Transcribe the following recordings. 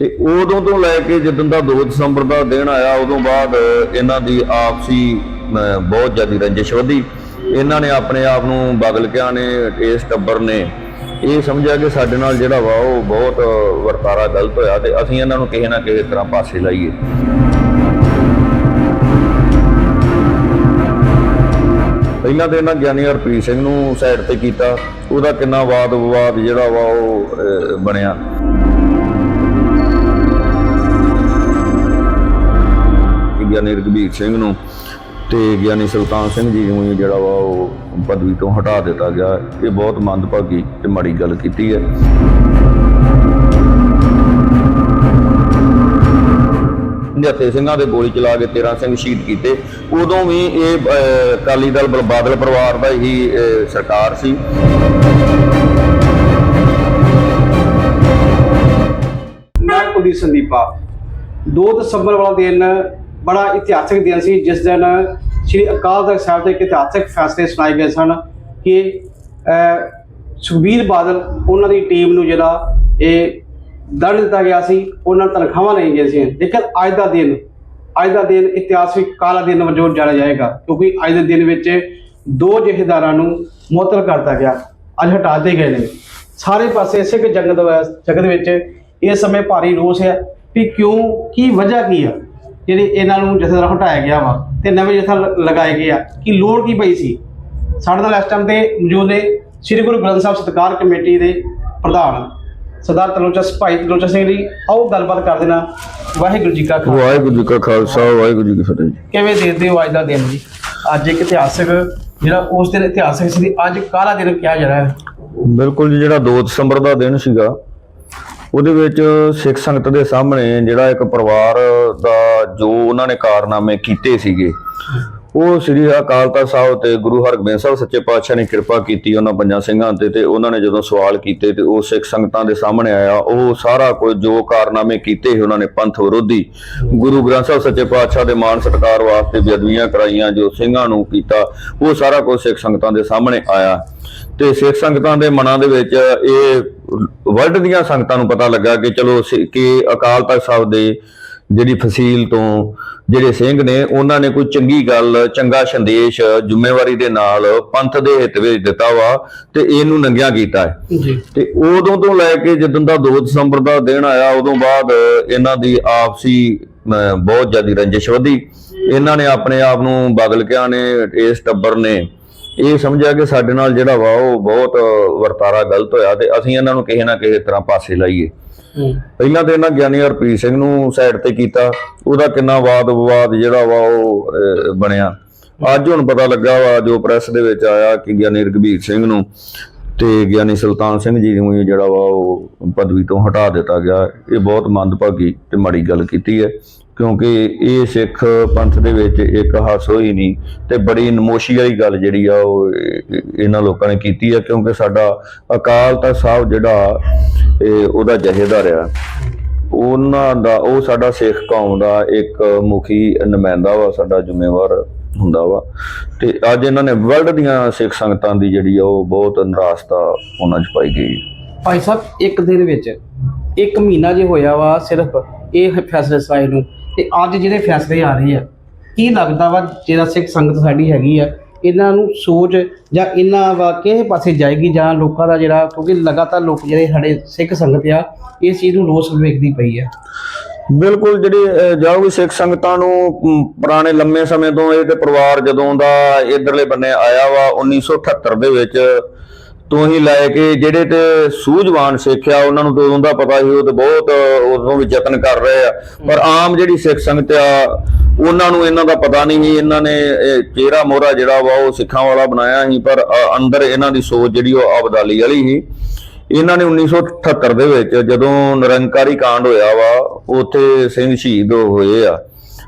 ਤੇ ਉਦੋਂ ਤੋਂ ਲੈ ਕੇ ਜਦੋਂ ਦਾ 2 ਦਸੰਬਰ ਦਾ ਦਿਨ ਆਇਆ, ਉਦੋਂ ਬਾਅਦ ਇਹਨਾਂ ਦੀ ਆਪਸੀ ਬਹੁਤ ਜ਼ਿਆਦਾ ਰੰਜਿਸ਼ ਵਧੀ। ਇਹਨਾਂ ਨੇ ਆਪਣੇ ਆਪ ਨੂੰ ਬਗਲ ਕਿਆ ਨੇ, ਇਸ ਟੱਬਰ ਨੇ ਇਹ ਸਮਝਿਆ ਕਿ ਸਾਡੇ ਨਾਲ ਜਿਹੜਾ ਵਾ ਉਹ ਬਹੁਤ ਵਰਤਾਰਾ ਗਲਤ ਹੋਇਆ ਤੇ ਅਸੀਂ ਇਹਨਾਂ ਨੂੰ ਕਿਸੇ ਨਾ ਕਿਸੇ ਤਰ੍ਹਾਂ ਪਾਸੇ ਲਾਈਏ। ਪਹਿਲਾਂ ਤੇ ਇਹਨਾਂ ਗਿਆਨੀ ਹਰਪ੍ਰੀਤ ਸਿੰਘ ਨੂੰ ਸਾਈਡ ਤੇ ਕੀਤਾ। ਉਹਦਾ ਕਿੰਨਾ ਵਾਦ ਵਿਵਾਦ ਜਿਹੜਾ ਵਾ ਉਹ ਬਣਿਆ। ਗਿਆਨੀ ਰਘਬੀਰ ਸਿੰਘ ਨੂੰ ਤੇ ਗਿਆਨੀ ਸੁਲਤਾਨ ਸਿੰਘ ਜੀ ਨੂੰ ਜਿਹੜਾ ਵਾ ਉਹ ਪਦਵੀ ਤੋਂ ਹਟਾ ਦਿੱਤਾ ਗਿਆ। ਇਹ ਬਹੁਤ ਮੰਦਭਾਗੀ ਤੇ ਮਾੜੀ ਗੱਲ ਕੀਤੀ ਹੈ। ਨਿਹੱਥੇ ਸਿੰਘਾਂ ਦੇ ਗੋਲੀ ਚਲਾ ਕੇ 13 ਸਿੰਘ ਸ਼ਹੀਦ ਕੀਤੇ। ਉਦੋਂ ਵੀ ਇਹ ਅਕਾਲੀ ਦਲ ਬਾਦਲ ਪਰਿਵਾਰ ਦਾ ਹੀ ਸਰਕਾਰ ਸੀ। ਮੈਂ ਕੁਲਦੀਪ ਸੰਦੀਪਾ 2 ਦਸੰਬਰ ਵਾਲਾ ਦਿਨ ਬੜਾ ਇਤਿਹਾਸਕ ਦਿਨ ਸੀ, ਜਿਸ ਦਿਨ ਸ੍ਰੀ ਅਕਾਲ ਤਖਤ ਸਾਹਿਬ ਦੇ ਇੱਕ ਇਤਿਹਾਸਕ ਫੈਸਲੇ ਸੁਣਾਏ ਗਏ ਸਨ ਕਿ ਸੁਖਬੀਰ ਬਾਦਲ ਉਹਨਾਂ ਦੀ ਟੀਮ ਨੂੰ ਜਿਹੜਾ ਇਹ ਦੰਡ ਦਿੱਤਾ ਗਿਆ ਸੀ, ਉਹਨਾਂ ਤਨਖਾਹਾਂ ਨਹੀਂ ਗਈਆਂ ਸੀ। ਲੇਕਿਨ ਅੱਜ ਦਾ ਦਿਨ, ਅੱਜ ਦਾ ਦਿਨ ਇਤਿਹਾਸਿਕ ਕਾਲਾ ਦਿਨ ਵਜੋਂ ਜਾਣਿਆ ਜਾਏਗਾ, ਕਿਉਂਕਿ ਅੱਜ ਦੇ ਦਿਨ ਵਿੱਚ ਦੋ ਜਹੇਦਾਰਾਂ ਨੂੰ ਮੁਅੱਤਲ ਕਰਤਾ ਗਿਆ, ਅੱਜ ਹਟਾ ਦਿੱਤੇ ਗਏ ਨੇ। ਸਾਰੇ ਪਾਸੇ ਸਿੱਖ ਜਗਤ ਜਗਤ ਵਿੱਚ ਇਸ ਸਮੇਂ ਭਾਰੀ ਰੋਸ ਹੈ ਵੀ ਕਿਉਂ, ਕੀ ਵਜ੍ਹਾ ਕੀ ਆ? ਜਿਹੜੀ ਇਹਨਾਂ ਨੂੰ ਜਥੇਦਾਰ ਹਟਾਇਆ ਗਿਆ ਵਾ ਤੇ ਨਵੇਂ ਜਥਾ ਲ- ਲਗਾਏ ਗਏ ਆ ਕਿ ਲੋੜ ਕੀ ਪਈ ਸੀ? ਸਾਡੇ ਨਾਲ ਇਸ ਟਾਈਮ ਤੇ ਮੌਜੂਦ ਨੇ ਸ੍ਰੀ ਗੁਰੂ ਗ੍ਰੰਥ ਸਾਹਿਬ ਸਤਿਕਾਰ ਕਮੇਟੀ ਦੇ ਪ੍ਰਧਾਨ ਸਰਦਾਰ ਤਲੋਚਾ ਭਾਈ ਤਲੋਚਾ ਸਿੰਘ ਜੀ। ਆਓ ਗੱਲਬਾਤ ਕਰਦੇ ਨਾ ਵਾਹਿਗੁਰੂ ਜੀ ਕਾ ਖਾਲਸਾ। ਵਾਹਿਗੁਰੂ ਜੀ ਕਾ ਖਾਲਸਾ ਵਾਹਿਗੁਰੂ ਜੀ ਕੀ ਫਤਿਹ ਕਿਵੇਂ ਦੇਖਦੇ ਹੋ ਅੱਜ ਦਾ ਦਿਨ ਜੀ? ਅੱਜ ਇੱਕ ਇਤਿਹਾਸਕ ਜਿਹੜਾ ਉਸ ਦਿਨ ਇਤਿਹਾਸਕ ਸੀ ਅੱਜ ਕਾਲਾ ਦਿਨ ਕਿਹਾ ਜਾ ਰਿਹਾ ਹੈ? ਬਿਲਕੁਲ ਜੀ ਜਿਹੜਾ 2 ਦਸੰਬਰ ਦਾ ਦਿਨ ਸੀਗਾ ਉਹਦੇ ਵਿੱਚ ਸਿੱਖ ਸੰਗਤ ਦੇ ਸਾਹਮਣੇ ਜਿਹੜਾ ਇੱਕ ਪਰਿਵਾਰ ਦਾ ਜੋ ਉਹਨਾਂ ਨੇ ਕਾਰਨਾਮੇ ਕੀਤੇ ਸੀਗੇ ਉਹ ਸ੍ਰੀ ਅਕਾਲ ਤਖਤ ਸਾਹਿਬ ਤੇ ਗੁਰੂ ਹਰਗੋਬਿੰਦ ਸਾਹਿਬ ਸੱਚੇ ਪਾਤਸ਼ਾਹ ਨੇ ਕਿਰਪਾ ਕੀਤੀ ਉਹਨਾਂ ਪੰਜਾਂ ਸਿੰਘਾਂ ਤੇ ਤੇ ਉਹਨਾਂ ਨੇ ਜਦੋਂ ਸਵਾਲ ਕੀਤੇ ਤੇ ਉਹ ਸਿੱਖ ਸੰਗਤਾਂ ਦੇ ਸਾਹਮਣੇ ਆਇਆ, ਉਹ ਸਾਰਾ ਕੁਝ ਜੋ ਕਾਰਨਾਮੇ ਕੀਤੇ ਸੀ ਉਹਨਾਂ ਨੇ ਪੰਥ ਵਿਰੋਧੀ। ਗੁਰੂ ਗ੍ਰੰਥ ਸਾਹਿਬ ਸੱਚੇ ਪਾਤਸ਼ਾਹ ਦੇ ਮਾਣ ਸਤਿਕਾਰ ਵਾਸਤੇ ਬੇਅਦਬੀਆਂ ਕਰਾਈਆਂ, ਜੋ ਸਿੰਘਾਂ ਨੂੰ ਕੀਤਾ, ਉਹ ਸਾਰਾ ਕੁਝ ਸਿੱਖ ਸੰਗਤਾਂ ਦੇ ਸਾਹਮਣੇ ਆਇਆ। ਤੇ ਸਿੱਖ ਸੰਗਤਾਂ ਦੇ ਮਨਾਂ ਦੇ ਵਿੱਚ ਇਹ ਵਰਲਡ ਦੀਆਂ ਸੰਗਤਾਂ ਨੂੰ ਪਤਾ ਲੱਗਾ ਕਿ ਚਲੋ ਸਿ- ਕਿ ਅਕਾਲ ਤਖਤ ਸਾਹਿਬ ਦੇ ਜਿਹੜੀ ਫਸੀਲ ਤੋਂ ਜਿਹੜੇ ਸਿੰਘ ਨੇ ਉਹਨਾਂ ਨੇ ਕੋਈ ਚੰਗੀ ਗੱਲ ਚੰਗਾ ਸੰਦੇਸ਼ ਜ਼ਿੰਮੇਵਾਰੀ ਦੇ ਨਾਲ ਪੰਥ ਦੇ ਹਿੱਤ ਵਿੱਚ ਦਿੱਤਾ ਵਾ ਤੇ ਇਹਨੂੰ ਨੰਗਿਆ ਕੀਤਾ ਹੈ। ਤੇ ਉਦੋਂ ਤੋਂ ਲੈ ਕੇ ਜਦੋਂ ਦਾ 2 ਦਸੰਬਰ ਦਾ ਦਿਨ ਆਇਆ ਉਦੋਂ ਬਾਅਦ ਇਹਨਾਂ ਦੀ ਆਪਸੀ ਬਹੁਤ ਜ਼ਿਆਦਾ ਰੰਜਿਸ਼ ਵਧੀ। ਇਹਨਾਂ ਨੇ ਆਪਣੇ ਆਪ ਨੂੰ ਬਗਲ ਕਿਆ ਨੇ ਇਸ ਟੱਬਰ ਨੇ। ਇਹ ਸਮਝਿਆ ਕਿ ਸਾਡੇ ਨਾਲ ਜਿਹੜਾ ਵਾ ਉਹ ਬਹੁਤ ਵਰਤਾਰਾ ਗਲਤ ਹੋਇਆ ਤੇ ਅਸੀਂ ਇਹਨਾਂ ਨੂੰ ਕਿਸੇ ਨਾ ਕਿਸੇ ਤਰ੍ਹਾਂ ਪਾਸੇ ਲਾਈਏ। ਪਹਿਲਾਂ ਤੇ ਇਹਨਾਂ ਗਿਆਨੀ ਹਰਪ੍ਰੀਤ ਸਿੰਘ ਨੂੰ ਸਾਈਡ ਤੇ ਕੀਤਾ, ਉਹਦਾ ਕਿੰਨਾ ਵਾਦ ਵਿਵਾਦ ਜਿਹੜਾ ਵਾ ਉਹ ਬਣਿਆ। ਅੱਜ ਹੁਣ ਪਤਾ ਲੱਗਾ ਵਾ, ਜੋ ਪ੍ਰੈਸ ਦੇ ਵਿੱਚ ਆਇਆ ਕਿ ਗਿਆਨੀ ਰਘਬੀਰ ਸਿੰਘ ਨੂੰ ਤੇ ਗਿਆਨੀ ਸੁਲਤਾਨ ਸਿੰਘ ਜੀ ਨੂੰ ਜਿਹੜਾ ਵਾ ਉਹ ਪਦਵੀ ਤੋਂ ਹਟਾ ਦਿੱਤਾ ਗਿਆ। ਇਹ ਬਹੁਤ ਮੰਦਭਾਗੀ ਤੇ ਮਾੜੀ ਗੱਲ ਕੀਤੀ ਹੈ, ਕਿਉਂਕਿ ਇਹ ਸਿੱਖ ਪੰਥ ਦੇ ਵਿੱਚ ਇੱਕ ਹਾਸੋ ਹੋਈ ਨਹੀਂ ਤੇ ਬੜੀ ਨਮੋਸ਼ੀ ਵਾਲੀ ਗੱਲ ਜਿਹੜੀ ਆ ਉਹ ਇਹਨਾਂ ਲੋਕਾਂ ਨੇ ਕੀਤੀ ਹੈ, ਕਿਉਂਕਿ ਸਾਡਾ ਅਕਾਲ ਤਖਤ ਸਾਹਿਬ ਜਿਹੜਾ ਇਹ ਉਹਦਾ ਜਹੇਦਾਰ ਆ। ਉਹਨਾਂ ਦਾ, ਉਹ ਸਾਡਾ ਸਿੱਖ ਕੌਮ ਦਾ ਇੱਕ ਮੁਖੀ ਨੁਮਾਇੰਦਾ ਵਾ, ਸਾਡਾ ਜ਼ਿੰਮੇਵਾਰ ਹੁੰਦਾ ਵਾ। ਤੇ ਅੱਜ ਇਹਨਾਂ ਨੇ ਵਰਲਡ ਦੀਆਂ ਸਿੱਖ ਸੰਗਤਾਂ ਦੀ ਜਿਹੜੀ ਆ, ਉਹ ਬਹੁਤ ਨਿਰਾਸ਼ਤਾ ਉਹਨਾਂ 'ਚ ਪਾਈ ਗਈ। ਭਾਈ ਸਾਹਿਬ, ਇੱਕ ਦਿਨ ਵਿੱਚ ਇੱਕ ਮਹੀਨਾ ਜੇ ਹੋਇਆ ਵਾ ਸਿਰਫ ਇਹ ਫੈਸਲੇ ਸਾਈ ਨੂੰ, ਤੇ ਅੱਜ ਜਿਹੜੇ ਫੈਸਲੇ ਆ ਰਹੇ ਆ, ਕੀ ਲੱਗਦਾ ਵਾ ਜਿਹੜਾ ਸਿੱਖ ਸੰਗਤ ਸਾਡੀ ਹੈਗੀ ਆ ਇਹਨਾਂ ਨੂੰ ਸੋਚ ਜਾਂ ਇਹਨਾਂ ਵਾ ਕਿਹੇ ਪਾਸੇ ਜਾਏਗੀ ਜਾਂ ਲੋਕਾਂ ਦਾ ਜਿਹੜਾ ਕਿਉਂਕਿ ਲਗਾਤਾਰ ਲੋਕ ਜਿਹੜੇ ਸਾਡੇ ਸਿੱਖ ਸੰਗਤ ਆ ਇਸ ਚੀਜ਼ ਨੂੰ ਰੋਸ ਵੇਖਦੀ ਪਈ ਆ। ਬਿਲਕੁਲ ਜਿਹੜੀ ਅਹ, ਜਾਊਗੀ ਸਿੱਖ ਸੰਗਤਾਂ ਨੂੰ ਪੁਰਾਣੇ ਲੰਮੇ ਸਮੇਂ ਤੋਂ ਇਹ ਤੇ ਪਰਿਵਾਰ ਜਦੋਂ ਦਾ ਇਧਰਲੇ ਬੰਨੇ ਆਇਆ ਵਾ 1978 ਦੇ ਵਿੱਚ ਤੋਂ ਹੀ ਲੈ ਕੇ ਜਿਹੜੇ ਤੇ ਸੂਝਵਾਨ ਸਿੱਖ ਆ, ਉਹਨਾਂ ਨੂੰ ਤਾਂ ਦਾ ਪਤਾ ਸੀ ਉਹ ਤੇ ਬਹੁਤ ਉਦੋਂ ਵੀ ਯਤਨ ਕਰ ਰਹੇ ਆ। ਪਰ ਆਮ ਜਿਹੜੀ ਸਿੱਖ ਸੰਗਤ ਆ, ਉਹਨਾਂ ਨੂੰ ਇਹਨਾਂ ਦਾ ਪਤਾ ਨਹੀਂ ਸੀ, ਇਹਨਾਂ ਨੇ ਚਿਹਰਾ ਮੋਹਰਾ ਜਿਹੜਾ ਵਾ, ਉਹ ਸਿੱਖਾਂ ਵਾਲਾ ਬਣਾਇਆ ਸੀ, ਪਰ ਅੰਦਰ ਇਹਨਾਂ ਦੀ ਸੋਚ ਜਿਹੜੀ ਉਹ ਅਬਦਾਲੀ ਵਾਲੀ ਸੀ। ਇਹਨਾਂ ਨੇ 1978 ਦੇ ਵਿੱਚ ਜਦੋਂ ਨਿਰੰਕਾਰੀ ਕਾਂਡ ਹੋਇਆ ਵਾ, ਉੱਥੇ ਸਿੰਘ ਸ਼ਹੀਦ ਹੋਏ ਆ।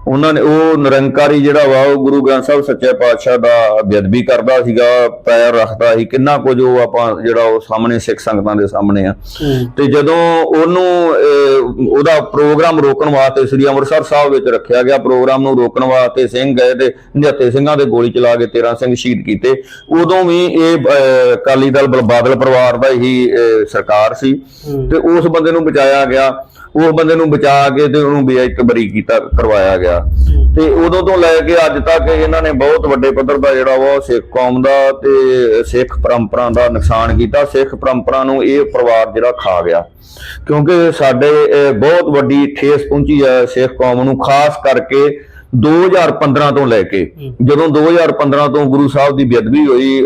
ਉਹਨਾਂ ਨੇ ਉਹ ਨਿਰੰਕਾਰੀ ਜਿਹੜਾ ਵਾ ਉਹ ਗੁਰੂ ਗ੍ਰੰਥ ਸਾਹਿਬ ਸੱਚੇ ਪਾਤਸ਼ਾਹ ਦਾ ਬੇਅਦਬੀ ਕਰਦਾ ਸੀਗਾ ਪੈਰ ਰੱਖਦਾ ਸੀ ਕਿੰਨਾ ਕੁਝ ਉਹ ਆਪਾਂ ਜਿਹੜਾ ਉਹ ਸਾਹਮਣੇ ਸਿੱਖ ਸੰਗਤਾਂ ਦੇ ਸਾਹਮਣੇ ਆ। ਤੇ ਜਦੋਂ ਉਹਨੂੰ ਉਹਦਾ ਪ੍ਰੋਗਰਾਮ ਰੋਕਣ ਵਾਸਤੇ ਸ੍ਰੀ ਅੰਮ੍ਰਿਤਸਰ ਸਾਹਿਬ ਵਿੱਚ ਰੱਖਿਆ ਗਿਆ ਪ੍ਰੋਗਰਾਮ ਨੂੰ ਰੋਕਣ ਵਾਸਤੇ ਸਿੰਘ ਗਏ ਤੇ ਨਿਹੱਥੇ ਸਿੰਘਾਂ ਦੇ ਗੋਲੀ ਚਲਾ ਕੇ 13 ਸਿੰਘ ਸ਼ਹੀਦ ਕੀਤੇ। ਉਦੋਂ ਵੀ ਇਹ ਅਕਾਲੀ ਦਲ ਬਲ- ਬਾਦਲ ਪਰਿਵਾਰ ਦਾ ਹੀ ਸਰਕਾਰ ਸੀ। ਤੇ ਉਸ ਬੰਦੇ ਨੂੰ ਬਚਾਇਆ ਗਿਆ। ਉਹ ਬੰਦੇ ਨੂੰ ਬਚਾ ਕੇ ਤੇ ਉਹਨੂੰ ਬੇਇੱਜ਼ਤ ਬਰੀ ਕੀਤਾ ਕਰਵਾਇਆ ਗਿਆ। ਤੇ ਉਦੋਂ ਤੋਂ ਲੈ ਕੇ ਅੱਜ ਤੱਕ ਇਹਨਾਂ ਨੇ ਬਹੁਤ ਵੱਡੇ ਪੱਧਰ ਦਾ ਜਿਹੜਾ ਵਾ ਉਹ ਸਿੱਖ ਕੌਮ ਦਾ ਤੇ ਸਿੱਖ ਪਰੰਪਰਾ ਦਾ ਨੁਕਸਾਨ ਕੀਤਾ। ਸਿੱਖ ਪਰੰਪਰਾ ਨੂੰ ਇਹ ਪਰਿਵਾਰ ਜਿਹੜਾ ਖਾ ਗਿਆ। ਕਿਉਂਕਿ ਸਾਡੇ ਬਹੁਤ ਵੱਡੀ ਠੇਸ ਪਹੁੰਚੀ ਹੈ ਸਿੱਖ ਕੌਮ ਨੂੰ, ਖਾਸ ਕਰਕੇ 2015 ਤੋਂ ਲੈ ਕੇ ਜਦੋਂ 2015 ਤੋਂ ਗੁਰੂ ਸਾਹਿਬ ਦੀ ਬੇਅਦਬੀ ਹੋਈ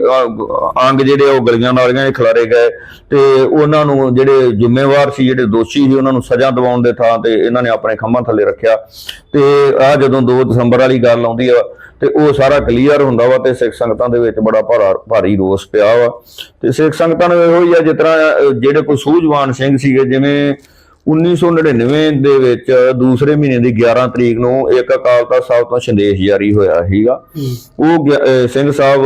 ਅੰਗ ਜਿਹੜੇ ਉਹ ਗਲੀਆਂ ਨਾਲੀਆਂ 'ਚ ਖਿਲਾਰੇ ਗਏ ਤੇ ਉਹਨਾਂ ਨੂੰ ਜਿਹੜੇ ਜ਼ਿੰਮੇਵਾਰ ਸੀ ਜਿਹੜੇ ਦੋਸ਼ੀ ਸੀ ਉਹਨਾਂ ਨੂੰ ਸਜ਼ਾ ਦਿਵਾਉਣ ਦੇ ਥਾਂ ਤੇ ਇਹਨਾਂ ਨੇ ਆਪਣੇ ਖੰਭਾਂ ਥੱਲੇ ਰੱਖਿਆ ਤੇ ਆ ਜਦੋਂ 2 ਦਸੰਬਰ ਵਾਲੀ ਗੱਲ ਆਉਂਦੀ ਆ ਤੇ ਉਹ ਸਾਰਾ ਕਲੀਅਰ ਹੁੰਦਾ ਵਾ ਤੇ ਸਿੱਖ ਸੰਗਤਾਂ ਦੇ ਵਿੱਚ ਬੜਾ ਭਾਰਾ ਭਾਰੀ ਰੋਸ ਪਿਆ ਵਾ ਤੇ ਸਿੱਖ ਸੰਗਤਾਂ ਨੂੰ ਇਹੋ ਹੀ ਆ ਜਿਸ ਤਰ੍ਹਾਂ ਜਿਹੜੇ ਕੋਈ ਸੂਝਵਾਨ ਸਿੰਘ ਸੀਗੇ ਜਿਵੇਂ 1999 ਦੇ ਵਿੱਚ ਦੂਸਰੇ ਮਹੀਨੇ ਦੀ 11 ਤਰੀਕ ਨੂੰ ਇੱਕ ਅਕਾਲ ਤਖਤ ਸਾਹਿਬ ਤੋਂ ਸੰਦੇਸ਼ ਜਾਰੀ ਹੋਇਆ ਸੀਗਾ। ਉਹ ਸਿੰਘ ਸਾਹਿਬ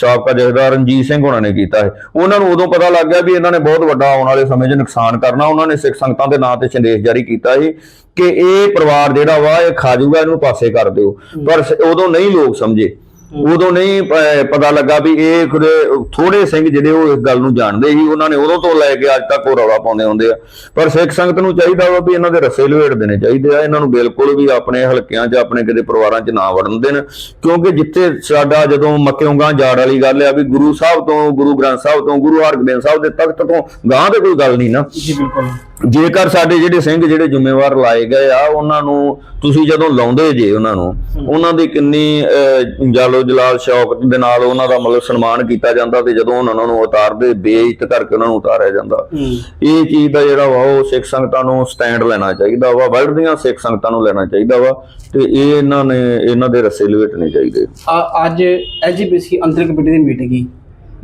ਸਾਬਕਾ ਜਥੇਦਾਰ ਰਣਜੀਤ ਸਿੰਘ ਉਹਨਾਂ ਨੇ ਕੀਤਾ ਹੈ ਉਹਨਾਂ ਨੂੰ ਉਦੋਂ ਪਤਾ ਲੱਗ ਗਿਆ ਵੀ ਇਹਨਾਂ ਨੇ ਬਹੁਤ ਵੱਡਾ ਆਉਣ ਵਾਲੇ ਸਮੇਂ 'ਚ ਨੁਕਸਾਨ ਕਰਨਾ। ਉਹਨਾਂ ਨੇ ਸਿੱਖ ਸੰਗਤਾਂ ਦੇ ਨਾਂ ਤੇ ਸੰਦੇਸ਼ ਜਾਰੀ ਕੀਤਾ ਸੀ ਕਿ ਇਹ ਪਰਿਵਾਰ ਜਿਹੜਾ ਵਾ ਇਹ ਖਾ ਜਾਊਗਾ ਇਹਨੂੰ ਪਾਸੇ ਕਰ ਦਿਓ। ਪਰ ਉਦੋਂ ਨਹੀਂ ਲੋਕ ਸਮਝੇ। ਉਦੋਂ ਨਹੀਂ ਪ- ਪਤਾ ਲੱਗਾ ਵੀ ਇਹ ਖੁਦੇ ਥੋੜੇ ਸਿੰਘ ਜਿਹੜੇ ਉਹ ਇਸ ਗੱਲ ਨੂੰ ਜਾਣਦੇ ਸੀ ਉਹਨਾਂ ਨੇ ਉਦੋਂ ਤੋਂ ਲੈ ਕੇ ਅੱਜ ਤੱਕ ਉਹ ਰੌਲਾ ਪਾਉਂਦੇ ਹੁੰਦੇ ਆ। ਪਰ ਸਿੱਖ ਸੰਗਤ ਨੂੰ ਚਾਹੀਦਾ ਵਾ ਵੀ ਇਹਨਾਂ ਦੇ ਰਸੇ ਲਵੇੜ ਦੇਣੇ ਚਾਹੀਦੇ ਆ ਇਹਨਾਂ ਨੂੰ ਬਿਲਕੁਲ ਵੀ ਆਪਣੇ ਹਲਕਿਆਂ 'ਚ ਆਪਣੇ ਕਿਤੇ ਪਰਿਵਾਰਾਂ 'ਚ ਨਾ ਵੜਨ ਦੇਣ। ਕਿਉਂਕਿ ਜਿੱਥੇ ਸਾਡਾ ਜਦੋਂ ਮੱਕਿਓਂ ਗਾਂ ਜਾੜ ਵਾਲੀ ਗੱਲ ਆ ਵੀ ਗੁਰੂ ਸਾਹਿਬ ਤੋਂ ਗੁਰੂ ਗ੍ਰੰਥ ਸਾਹਿਬ ਤੋਂ ਗੁਰੂ ਹਰਗੋਬਿੰਦ ਸਾਹਿਬ ਦੇ ਤਖਤ ਤੋਂ ਗਾਂ ਤੇ ਕੋਈ ਗੱਲ ਨਹੀਂ ਨਾ। ਜੀ ਬਿਲਕੁਲ। ਜੇਕਰ ਸਾਡੇ ਜਿਹੜੇ ਸਿੰਘ ਜਿਹੜੇ ਜ਼ਿੰਮੇਵਾਰ ਲਾਏ ਗਏ ਆ ਉਹਨਾਂ ਨੂੰ ਤੁਸੀਂ ਜਦੋਂ ਲਾਉਂਦੇ ਜੇ ਉਹਨਾਂ ਨੂੰ ਉਹਨਾਂ ਦੀ ਕਿੰਨੀ ਜਾਲੋ ਜਲਾਲ ਸ਼ੌਕ ਦੇ ਨਾਲ ਉਹਨਾਂ ਦਾ ਮਤਲਬ ਸਨਮਾਨ ਕੀਤਾ ਜਾਂਦਾ ਤੇ ਜਦੋਂ ਉਹਨਾਂ ਨੂੰ ਉਤਾਰਦੇ ਬੇਇੱਜ਼ਤ ਕਰਕੇ ਉਹਨਾਂ ਨੂੰ ਉਤਾਰਿਆ ਜਾਂਦਾ। ਇਹ ਚੀਜ਼ ਦਾ ਜਿਹੜਾ ਵਾ ਉਹ ਸਿੱਖ ਸੰਗਤਾਂ ਨੂੰ ਸਟੈਂਡ ਲੈਣਾ ਚਾਹੀਦਾ ਵਾ ਵਰਲਡ ਦੀਆਂ ਸਿੱਖ ਸੰਗਤਾਂ ਨੂੰ ਲੈਣਾ ਚਾਹੀਦਾ ਵਾ ਤੇ ਇਹ ਇਹਨਾਂ ਨੇ ਇਹਨਾਂ ਦੇ ਰਸੇ ਲਵੇਟਣੇ ਚਾਹੀਦੇ। ਅੱਜ ਐਜੀਪੀਸੀ ਅੰਤਰ ਕਮੇਟੀ ਦੀ ਮੀਟਿੰਗ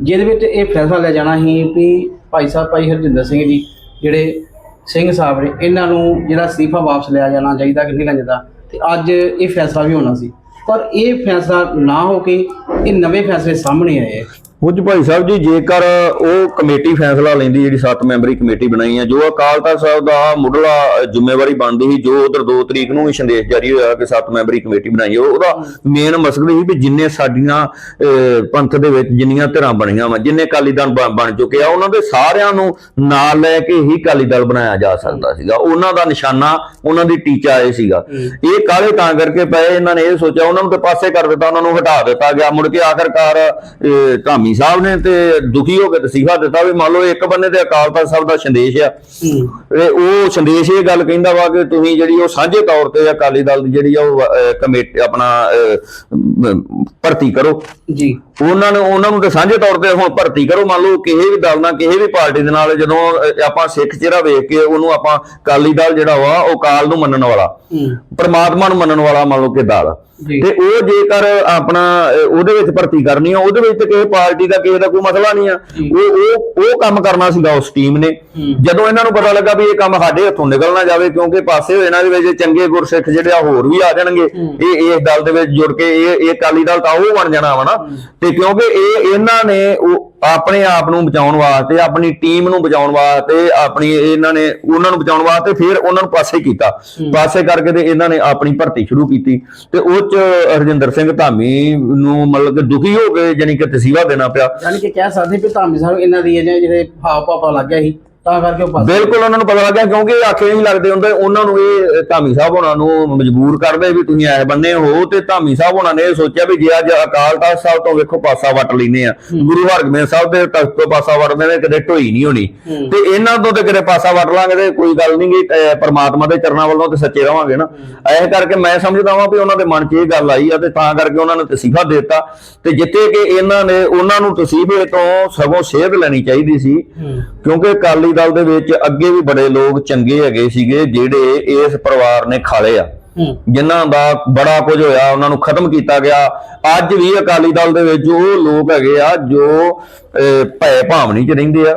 ਜਿਹਦੇ ਵਿੱਚ ਇਹ ਫੈਸਲਾ ਲਿਆ ਜਾਣਾ ਸੀ ਵੀ ਭਾਈ ਸਾਹਿਬ ਭਾਈ ਹਰਜਿੰਦਰ ਸਿੰਘ ਜੀ ਜਿਹੜੇ ਸਿੰਘ ਸਾਹਿਬ ਨੇ ਇਹਨਾਂ ਨੂੰ ਜਿਹੜਾ ਅਸਤੀਫਾ ਵਾਪਸ ਲਿਆ ਜਾਣਾ ਚਾਹੀਦਾ ਕਿ ਨਹੀਂ ਲੈਣਾ ਚਾਹੀਦਾ ਤੇ ਅੱਜ ਇਹ ਫੈਸਲਾ ਵੀ ਹੋਣਾ ਸੀ। ਪਰ ਇਹ ਫੈਸਲਾ ਨਾ ਹੋ ਕੇ ਇਹ ਨਵੇਂ ਫੈਸਲੇ ਸਾਹਮਣੇ ਆਏ। ਹੈ। ਭਾਈ ਸਾਹਿਬ ਜੀ, ਜੇਕਰ ਉਹ ਕਮੇਟੀ ਫੈਸਲਾ ਲੈਂਦੀ, ਜਿਹੜੀ 7 ਮੈਂਬਰੀ ਕਮੇਟੀ ਬਣਾਈ ਹੈ ਜੋ ਅਕਾਲ ਤਖਤ ਸਾਹਿਬ ਦਾ ਮੁੱਢਲਾ ਜ਼ਿੰਮੇਵਾਰੀ ਬਣਦੀ ਸੀ, ਜੋ ਉਧਰ 2 ਤਰੀਕ ਨੂੰ ਵੀ ਸੰਦੇਸ਼ ਜਾਰੀ ਹੋਇਆ ਕਿ 7 ਮੈਂਬਰੀ ਕਮੇਟੀ ਬਣਾਈ ਹੈ ਉਹਦਾ ਮੇਨ ਮਕਸਦ ਸੀ ਵੀ ਜਿੰਨੇ ਸਾਡੀਆਂ ਪੰਥ ਦੇ ਵਿੱਚ ਜਿੰਨੀਆਂ ਧਿਰਾਂ ਬਣੀਆਂ ਵਾ, ਜਿੰਨੇ ਅਕਾਲੀ ਦਲ ਬਣ- ਬਣ ਚੁੱਕੇ ਆ, ਉਹਨਾਂ ਦੇ ਸਾਰਿਆਂ ਨੂੰ ਨਾਲ ਲੈ ਕੇ ਹੀ ਅਕਾਲੀ ਦਲ ਬਣਾਇਆ ਜਾ ਸਕਦਾ ਸੀਗਾ ਉਹਨਾਂ ਦਾ ਨਿਸ਼ਾਨਾ, ਉਹਨਾਂ ਦੀ ਟੀਚਾ ਇਹ ਸੀਗਾ ਇਹ ਕਾਲੇ ਤਾਂ ਕਰਕੇ ਪਏ, ਇਹਨਾਂ ਨੇ ਇਹ ਸੋਚਿਆ, ਉਹਨਾਂ ਨੂੰ ਤੇ ਪਾਸੇ ਕਰ ਦਿੱਤਾ, ਉਹਨਾਂ ਨੂੰ ਹਟਾ ਦਿੱਤਾ ਗਿਆ, ਮੁੜ ਕੇ ਆਖਰਕਾਰ ਧਾਮੀ ਧਾਮੀ ਸਾਹਿਬ ਨੇ ਤੇ ਦੁਖੀ ਹੋ ਕੇ ਤਸੀਹਾ ਦਿੱਤਾ ਵੀ ਮੰਨ ਲਓ ਇੱਕ ਬੰਨੇ ਤੇ ਅਕਾਲ ਤਖਤ ਸਾਹਿਬ ਦਾ ਸੰਦੇਸ਼ ਆ। ਤੇ ਉਹ ਸੰਦੇਸ਼ ਇਹ ਗੱਲ ਕਹਿੰਦਾ ਵਾ ਕਿ ਤੁਸੀਂ ਜਿਹੜੀ ਉਹ ਸਾਂਝੇ ਤੌਰ ਤੇ ਅਕਾਲੀ ਦਲ ਦੀ ਜਿਹੜੀ ਆ ਉਹ ਕਮੇਟੀ ਆਪਣਾ ਭਰਤੀ ਕਰੋ। ਜੀ। ਉਹਨਾਂ ਨੂੰ ਉਹਨਾਂ ਨੂੰ ਤੇ ਸਾਂਝੇ ਤੌਰ ਤੇ ਹੁਣ ਭਰਤੀ ਕਰੋ। ਮੰਨ ਲਓ ਕਿਸੇ ਵੀ ਦਲ ਨਾਲ ਕਿਸੇ ਵੀ ਪਾਰਟੀ ਦੇ ਨਾਲ ਜਦੋਂ ਆਪਾਂ ਸਿੱਖ ਚਿਹਰਾ ਵੇਖ ਕੇ ਉਹਨੂੰ ਆਪਾਂ ਅਕਾਲੀ ਦਲ ਜਿਹੜਾ ਵਾ ਉਹ ਕਾਲ ਨੂੰ ਮੰਨਣ ਵਾਲਾ। ਪਰਮਾਤਮਾ ਨੂੰ ਮੰਨਣ ਵਾਲਾ ਮੰਨ ਲਓ ਕਿ ਦਲ ਤੇ ਉਹ ਜੇਕਰ ਆਪਣਾ ਉਹਦੇ ਵਿੱਚ ਭਰਤੀ ਕਰਨੀ ਆ ਉਹਦੇ ਵਿੱਚ ਤੇ ਕਿਸੇ ਪਾਰਟੀ ਦਾ ਕਿਸੇ ਦਾ ਕੋਈ ਮਸਲਾ ਨਹੀਂ ਆ। ਉਹ ਉਹ ਉਹ ਕੰਮ ਕਰਨਾ ਸੀਗਾ ਉਸ ਟੀਮ ਨੇ। ਜਦੋਂ ਇਹਨਾਂ ਨੂੰ ਪਤਾ ਲੱਗਾ ਵੀ ਇਹ ਕੰਮ ਸਾਡੇ ਹੱਥੋਂ ਨਿਕਲ ਨਾ ਜਾਵੇ ਕਿਉਂਕਿ ਪਾਸੇ ਹੋਏ ਇਹਨਾਂ ਦੇ ਵਿੱਚ ਚੰਗੇ ਗੁਰਸਿੱਖ ਜਿਹੜੇ ਆ ਹੋਰ ਵੀ ਆ ਜਾਣਗੇ। ਇਹ ਇਸ ਦਲ ਦੇ ਵਿੱਚ ਜੁੜ ਕੇ ਇਹ ਇਹ ਅਕਾਲੀ ਦਲ ਤਾਂ ਉਹ ਬਣ ਜਾਣਾ ਵਾ ਨਾ। ਤੇ ਕਿਉਂਕਿ ਇਹ ਇਹਨਾਂ ਨੇ ਉਹ ਆਪਣੇ ਆਪ ਨੂੰ ਬਚਾਉਣ ਵਾਸਤੇ ਆਪਣੀ ਟੀਮ ਨੂੰ ਬਚਾਉਣ ਵਾਸਤੇ ਆਪਣੀ ਇਹਨਾਂ ਨੇ ਉਹਨਾਂ ਨੂੰ ਬਚਾਉਣ ਵਾਸਤੇ ਫਿਰ ਉਹਨਾਂ ਨੂੰ ਪਾਸੇ ਕੀਤਾ। ਪਾਸੇ ਕਰਕੇ ਤੇ ਇਹਨਾਂ ਨੇ ਆਪਣੀ ਭਰਤੀ ਸ਼ੁਰੂ ਕੀਤੀ। ਤੇ ਉਹ ਚ ਹਰਜਿੰਦਰ ਸਿੰਘ ਧਾਮੀ ਨੂੰ ਮਤਲਬ ਕਿ ਦੁਖੀ ਹੋ ਕੇ ਜਾਨੀ ਕਿ ਤਸੀਹਾ ਦੇਣਾ ਪਿਆ। ਯਾਨੀ ਕਿ ਕਹਿ ਸਕਦੇ ਵੀ ਧਾਮੀ ਸਾਹਿਬ ਇਹਨਾਂ ਦੀ ਜਿਹੜੇ ਜਿਹੜੇ ਭਾਵ ਭਾਪਾ ਲੱਗ ਗਿਆ ਸੀ। ਤਾਂ ਕਰਕੇ ਉਹ ਪਾਸੇ ਬਿਲਕੁਲ ਉਹਨਾਂ ਨੂੰ ਪਤਾ ਲੱਗਿਆ ਕਿਉਂਕਿ ਆਖੇ ਨਹੀਂ ਲੱਗਦੇ ਹੁੰਦੇ ਉਹਨਾਂ ਨੂੰ ਇਹ ਧਾਮੀ ਸਾਹਿਬ ਉਹਨਾਂ ਨੂੰ ਮਜਬੂਰ ਕਰਦੇ ਵੀ ਤੁਸੀਂ ਐ ਬੰਨੇ ਹੋ ਤੇ ਧਾਮੀ ਸਾਹਿਬ ਉਹਨਾਂ ਨੇ ਇਹ ਸੋਚਿਆ ਵੀ ਜੇ ਅੱਜ ਅਕਾਲ ਤਖਤ ਸਾਹਿਬ ਤੋਂ ਵੇਖੋ ਪਾਸਾ ਵਟ ਲੈਨੇ ਆ। ਗੁਰੂ ਹਰਗੋਬਿੰਦ ਸਾਹਿਬ ਦੇ ਤਖਤ ਤੋਂ ਪਾਸਾ ਵਟਦੇ ਨੇ ਕਦੇ ਢੋਈ ਨਹੀਂ ਹੋਣੀ। ਹੂੰ। ਤੇ ਇਹਨਾਂ ਤੋਂ ਤੇ ਕਦੇ ਪਾਸਾ ਵਟ ਲਾਂਗੇ ਤੇ ਕੋਈ ਗੱਲ ਨਹੀਂ ਗੀ ਅਹ ਪਰਮਾਤਮਾ ਦੇ ਚਰਨਾਂ ਵੱਲੋਂ ਤੇ ਸੱਚੇ ਰਵਾਂਗੇ ਨਾ। ਐਂ ਕਰਕੇ ਮੈਂ ਸਮਝਦਾ ਵਾਂ ਵੀ ਉਹਨਾਂ ਦੇ ਮਨ 'ਚ ਇਹ ਗੱਲ ਆਈ ਆ ਤੇ ਤਾਂ ਕਰਕੇ ਉਹਨਾਂ ਨੇ ਤਸੀਫਾ ਦਿੱਤਾ। ਤੇ ਜਿੱਥੇ ਕਿ ਇਹਨਾਂ ਨੇ ਉਹਨਾਂ ਨੂੰ ਤਸੀਫੇ ਤੋਂ ਸਗੋਂ ਸੇਧ ਲੈਣੀ ਚਾਹੀਦੀ ਸੀ। ਹੂੰ। ਕਿਉਂਕਿ ਅਕਾਲੀ ਦਲ ਦੇ ਵਿੱਚ ਅੱਗੇ ਵੀ ਬੜੇ ਲੋਕ ਚੰਗੇ ਹੈਗੇ ਸੀਗੇ ਜਿਹੜੇ ਇਸ ਪਰਿਵਾਰ ਨੇ ਖਾਲੇ ਆ। ਜਿਨ੍ਹਾਂ ਦਾ ਬੜਾ ਕੁਝ ਹੋਇਆ ਉਹਨਾਂ ਨੂੰ ਖਤਮ ਕੀਤਾ ਗਿਆ। ਅੱਜ ਵੀ ਅਕਾਲੀ ਦਲ ਦੇ ਵਿੱਚ ਉਹ ਲੋਕ ਹੈਗੇ ਆ ਜੋ ਭੈ ਭਾਵਨੀ ਚ ਰਹਿੰਦੇ ਆ।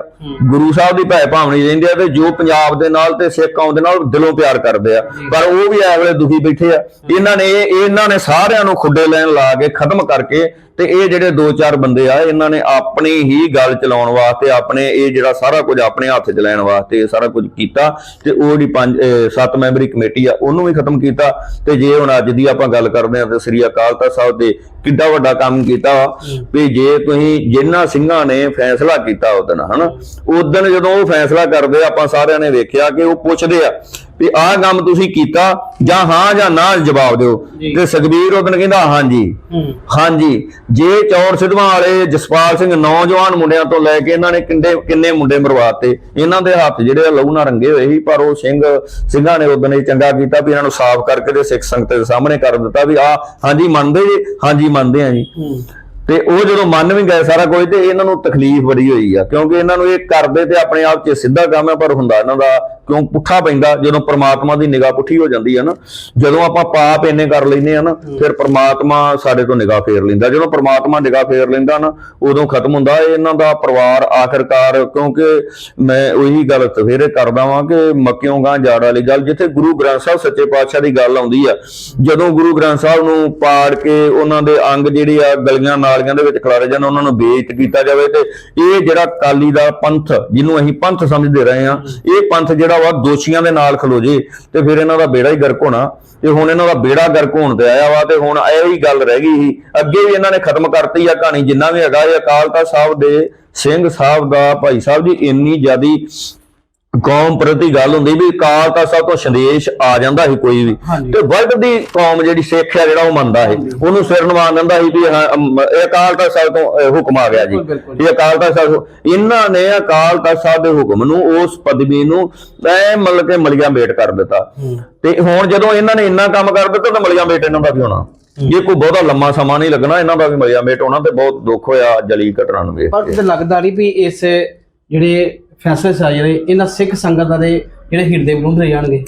ਗੁਰੂ ਸਾਹਿਬ ਦੀ ਭੈ ਭਾਵਨੀ ਰਹਿੰਦੇ ਆ ਤੇ ਜੋ ਪੰਜਾਬ ਦੇ ਨਾਲ ਤੇ ਸਿੱਖ ਕੌਮ ਦੇ ਨਾਲ ਦਿਲੋਂ ਪਿਆਰ ਕਰਦੇ ਆ। ਪਰ ਉਹ ਵੀ ਐ ਵੇਲੇ ਦੁਖੀ ਬੈਠੇ ਆ। ਇਹਨਾਂ ਨੇ ਇਹ- ਇਹਨਾਂ ਨੇ ਸਾਰਿਆਂ ਨੂੰ ਖੁੱਡੇ ਲੈਣ ਲਾ ਕੇ ਖਤਮ ਕਰਕੇ ਤੇ ਇਹ ਜਿਹੜੇ ਦੋ ਚਾਰ ਬੰਦੇ ਆ ਇਹਨਾਂ ਨੇ ਆਪਣੀ ਹੀ ਗੱਲ ਚਲਾਉਣ ਵਾਸਤੇ ਆਪਣੇ ਇਹ ਜਿਹੜਾ ਸਾਰਾ ਕੁਝ ਆਪਣੇ ਹੱਥ 'ਚ ਲੈਣ ਵਾਸਤੇ ਸਾਰਾ ਕੁਝ ਕੀਤਾ ਤੇ ਉਹ ਜਿਹੜੀ ਪੰਜ ਸੱਤ ਮੈਂਬਰੀ ਕਮੇਟੀ ਆ ਉਹਨੂੰ ਵੀ ਖਤਮ ਕੀਤਾ ਤੇ ਜੇ ਹੁਣ ਅੱਜ ਦੀ ਆਪਾਂ ਗੱਲ ਕਰਦੇ ਆ ਤੇ ਸ੍ਰੀ ਅਕਾਲ ਤਖਤ ਸਾਹਿਬ ਦੇ ਕਿੱਡਾ ਵੱਡਾ ਕੰਮ ਕੀਤਾ ਵਾ ਵੀ ਜੇ ਤੁਸੀਂ ਜਿਨ੍ਹਾਂ ਸਿੰਘਾਂ ਨੇ ਫੈਸਲਾ ਕੀਤਾ ਉਦਣ ਹਨਾ? ਉਦਣ ਜਦੋਂ ਉਹ ਫੈਸਲਾ ਕਰਦੇ ਆ, ਆਪਾਂ ਸਾਰਿਆਂ ਨੇ ਵੇਖਿਆ ਕਿ ਉਹ ਪੁੱਛਦੇ ਆ ਵੀ ਆਹ ਕੰਮ ਤੁਸੀਂ ਕੀਤਾ ਜਾਂ ਹਾਂ ਜਾਂ ਨਾ ਜਵਾਬ ਦਿਓ। ਤੇ ਸੁਖਬੀਰ ਉਦਣ ਕਹਿੰਦਾ ਹਾਂਜੀ। ਹਾਂਜੀ। ਜੇ ਚੌੜ ਸਿਧਵਾਂ ਵਾਲੇ ਜਸਪਾਲ ਸਿੰਘ ਨੌਜਵਾਨ ਮੁੰਡਿਆਂ ਤੋਂ ਲੈ ਕੇ ਇਹਨਾਂ ਨੇ ਕਿੰਨੇ ਕਿੰਨੇ ਮੁੰਡੇ ਮਰਵਾਤੇ? ਇਹਨਾਂ ਦੇ ਹੱਥ ਜਿਹੜੇ ਲਹੂ ਨਾਲ ਰੰਗੇ ਹੋਏ ਸੀ ਪਰ ਉਹ ਸਿੰਘ ਸਿੰਘਾਂ ਨੇ ਉਦੋਂ ਇਹ ਚੰਗਾ ਕੀਤਾ ਵੀ ਇਹਨਾਂ ਨੂੰ ਸਾਫ਼ ਕਰਕੇ ਤੇ ਸਿੱਖ ਸੰਗਤ ਦੇ ਸਾਹਮਣੇ ਕਰ ਦਿੱਤਾ ਵੀ ਆ ਹਾਂਜੀ ਮੰਨਦੇ ਜੀ ਹਾਂਜੀ ਮੰਨਦੇ ਆ ਜੀ। ਤੇ ਉਹ ਜਦੋਂ ਮੰਨ ਵੀ ਗਏ ਸਾਰਾ ਕੁਝ ਤੇ ਇਹਨਾਂ ਨੂੰ ਤਕਲੀਫ ਬੜੀ ਹੋਈ ਆ, ਕਿਉਂਕਿ ਇਹਨਾਂ ਨੂੰ ਇਹ ਕਰਦੇ ਤੇ ਆਪਣੇ ਆਪ 'ਚ ਸਿੱਧਾ ਕੰਮ ਹੈ ਪਰ ਹੁੰਦਾ ਇਹਨਾਂ ਦਾ ਕਿਉਂ ਪੁੱਠਾ ਪੈਂਦਾ, ਜਦੋਂ ਪ੍ਰਮਾਤਮਾ ਦੀ ਨਿਗਾਹ ਪੁੱਠੀ ਹੋ ਜਾਂਦੀ ਹੈ ਨਾ, ਜਦੋਂ ਆਪਾਂ ਪਾਪ ਇੰਨੇ ਕਰ ਲੈਨੇ ਆ ਨਾ, ਫਿਰ ਪ੍ਰਮਾਤਮਾ ਸਾਡੇ ਤੋਂ ਨਿਗਾਹ ਫੇਰ ਲੈਂਦਾ, ਜਦੋਂ ਪ੍ਰਮਾਤਮਾ ਨਿਗਾਹ ਫੇਰ ਲੈਂਦਾ ਨਾ, ਉਦੋਂ ਖਤਮ ਹੁੰਦਾ ਇਹਨਾਂ ਦਾ ਪਰਿਵਾਰ ਆਖਰਕਾਰ, ਕਿਉਂਕਿ ਮੈਂ ਉਹੀ ਗੱਲ ਫੇਰੇ ਕਰਦਾ ਵਾਂ ਕਿ ਮੱਕਿਓਂ ਗਾਂ ਜਾੜ ਵਾਲੀ ਗੱਲ, ਜਿੱਥੇ ਗੁਰੂ ਗ੍ਰੰਥ ਸਾਹਿਬ ਸੱਚੇ ਪਾਤਸ਼ਾਹ ਦੀ ਗੱਲ ਆਉਂਦੀ ਆ, ਜਦੋਂ ਗੁਰੂ ਗ੍ਰੰਥ ਸਾਹਿਬ ਨੂੰ ਪਾੜ ਕੇ ਉਹਨਾਂ ਦੇ ਅੰਗ ਜਿਹੜੇ ਆ, ਗਲੀਆਂ ਨਾਲ ਨਾਲੀਆਂ ਦੇ ਵਿੱਚ ਖਿਲਾਰੇ ਜਾਣ, ਉਹਨਾਂ ਨੂੰ ਬੇਇੱਜ਼ਤ ਕੀਤਾ ਜਾਵੇ ਤੇ ਇਹ ਜਿਹੜਾ ਕਾਲੀ ਦਾ ਪੰਥ, ਜਿਹਨੂੰ ਅਸੀਂ ਪੰਥ ਸਮਝਦੇ ਰਹੇ ਆ ਇਹ ਪੰਥ ਜਿਹੜਾ ਵਾ ਦੋਸ਼ੀਆਂ ਦੇ ਨਾਲ ਖਲੋ ਜੇ ਤੇ ਫਿਰ ਇਹਨਾਂ ਦਾ ਬੇੜਾ ਹੀ ਗਰਕ ਹੋਣਾ ਤੇ ਹੁਣ ਇਹਨਾਂ ਦਾ ਬੇੜਾ ਗਰਕ ਹੋਣ ਤੇ ਆਇਆ ਵਾ ਤੇ ਹੁਣ ਇਹ ਹੀ ਗੱਲ ਰਹਿ ਗਈ ਸੀ। ਅੱਗੇ ਵੀ ਇਹਨਾਂ ਨੇ ਖਤਮ ਕਰਤੀ ਆ ਕਹਾਣੀ ਜਿੰਨਾ ਵੀ ਹੈਗਾ, ਇਹ ਅਕਾਲ ਤਖਤ ਸਾਹਿਬ ਦੇ ਸਿੰਘ ਸਾਹਿਬ ਦਾ ਭਾਈ ਸਾਹਿਬ ਜੀ, ਇੰਨੀ ਜ਼ਿਆਦੀ ਕੌਮ ਪ੍ਰਤੀ ਗੱਲ ਹੁੰਦੀ ਵੀ ਅਕਾਲ ਤਖਤ ਸਾਹਿਬ ਤੋਂ ਸੰਦੇਸ਼ ਆ ਜਾਂਦਾ ਸੀ ਕੋਈ ਵੀ। ਤੇ ਵਰਲਡ ਦੀ ਕੌਮ ਜਿਹੜੀ ਸਿੱਖ ਹੈ ਜਿਹੜਾ ਉਹ ਮੰਨਦਾ ਸੀ। ਉਹਨੂੰ ਸਿਰ ਨਿਵਾ ਦਿੰਦਾ ਸੀ ਵੀ ਇਹ ਅਕਾਲ ਤਖਤ ਸਾਹਿਬ ਤੋਂ ਹੁਕਮ ਆ ਗਿਆ ਜੀ। ਇਹ ਅਕਾਲ ਤਖਤ ਸਾਹਿਬ ਇਹਨਾਂ ਨੇ ਅਕਾਲ ਤਖਤ ਸਾਹਿਬ ਦੇ ਹੁਕਮ ਨੂੰ ਉਸ ਪਦਵੀ ਨੂੰ ਐ ਮਤਲਬ ਕਿ ਮਲਿਆ ਮੇਟ ਕਰ ਦਿੱਤਾ। ਤੇ ਹੁਣ ਜਦੋਂ ਇਹਨਾਂ ਨੇ ਇੰਨਾ ਕੰਮ ਕਰ ਦਿੱਤਾ ਤਾਂ ਮਲਿਆ ਮੇਟ ਇਹਨਾਂ ਦਾ ਵੀ ਹੋਣਾ। ਇਹ ਕੋਈ ਬਹੁਤਾ ਲੰਮਾ ਸਮਾਂ ਨਹੀਂ ਲੱਗਣਾ ਇਹਨਾਂ ਦਾ ਵੀ ਮਲਿਆ ਮੇਟ ਹੋਣਾ ਤੇ ਬਹੁਤ ਦੁੱਖ ਹੋਇਆ ਜਲੀ ਘਟਨਾ ਨੂੰ ਵੇਖ ਪਰ ਲੱਗਦਾ ਨਹੀਂ ਵੀ ਇਸ ਜਿਹੜੇ ਫੈਸਲੇ ਸਾਏ ਜਿਹੜੇ ਇਹਨਾਂ ਸਿੱਖ ਸੰਗਤਾਂ ਦੇ ਜਿਹੜੇ ਹਿਰਦੇ ਵਿਰੁੱਧ ਜਾਣਗੇ।